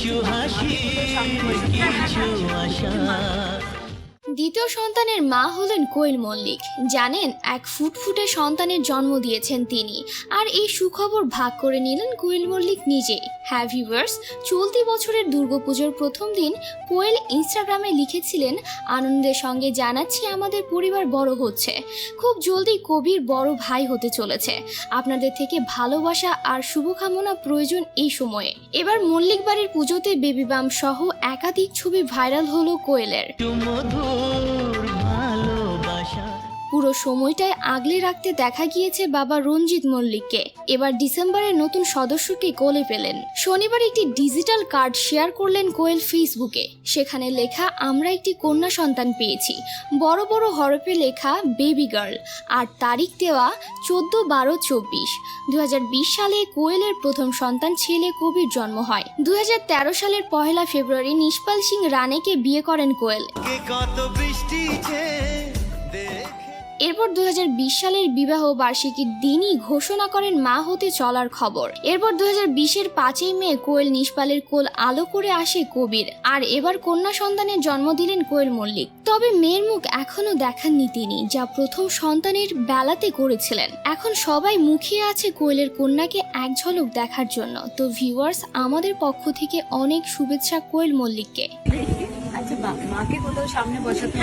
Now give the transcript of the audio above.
কিছু হাসি কিছু আশা। দ্বিতীয় সন্তানের মা হলেন কোয়েল মল্লিক। জানেন, এক ফুটফুটে সন্তানের জন্ম দিয়েছেন তিনি, আর এই সুখবর ভাগ করে নিলেন কোয়েল মল্লিক নিজে হ্যাঁ ভিউয়ার্স চলতি বছরের দুর্গাপুজোর প্রথম দিন কোয়েল ইনস্টাগ্রামে লিখেছিলেন, আনন্দের সঙ্গে জানাচ্ছি আমাদের পরিবার বড় হচ্ছে। খুব জলদি কবির বড় ভাই হতে চলেছে। আপনাদের থেকে ভালোবাসা আর শুভকামনা প্রয়োজন এই সময়ে। এবার মল্লিক বাড়ির পুজোতে বেবি বাম সহ একাধিক ছবি ভাইরাল হলো কোয়েলের। মধুর পুরো সময়টায় আগলে রাখতে দেখা গিয়েছে বাবা রঞ্জিত মল্লিককে। এবার ডিসেম্বরের নতুন সদস্যকে কোলে পেলেন। শনিবার একটি ডিজিটাল কার্ড শেয়ার করলেন কোয়েল ফেসবুকে। সেখানে লেখা, আমরা একটি কন্যা সন্তান পেয়েছি। বড় বড় হরফে লেখা, বেবি গার্ল। আর তারিখ দেওয়া, চোদ্দ বারো চব্বিশ। দু সালে কোয়েলের প্রথম সন্তান ছেলে কবির জন্ম হয়। দুই হাজার তেরো সালের পহেলা ফেব্রুয়ারি নিষ্পাল সিং রানেকে বিয়ে করেন কোয়েল। কত বৃষ্টি এরপর দু সালের বিবাহ বার্ষিকীর দিনই ঘোষণা করেন মা হতে চলার খবর। এরপর দু হাজার বিশের পাঁচই মে কোয়েল নিষ্পালের কোল আলো করে আসে কবির। আর এবার কন্যা সন্তানের জন্ম দিলেন কোয়েল মল্লিক। তবে মেয়ের মুখ এখনও দেখাননি তিনি যা প্রথম সন্তানের বেলাতে করেছিলেন। এখন সবাই মুখিয়ে আছে কোয়েলের কন্যাকে এক ঝলক দেখার জন্য। তো ভিউয়ার্স আমাদের পক্ষ থেকে অনেক শুভেচ্ছা কোয়েল মল্লিককে। আচ্ছা মাকে কোথাও সামনে বসাতে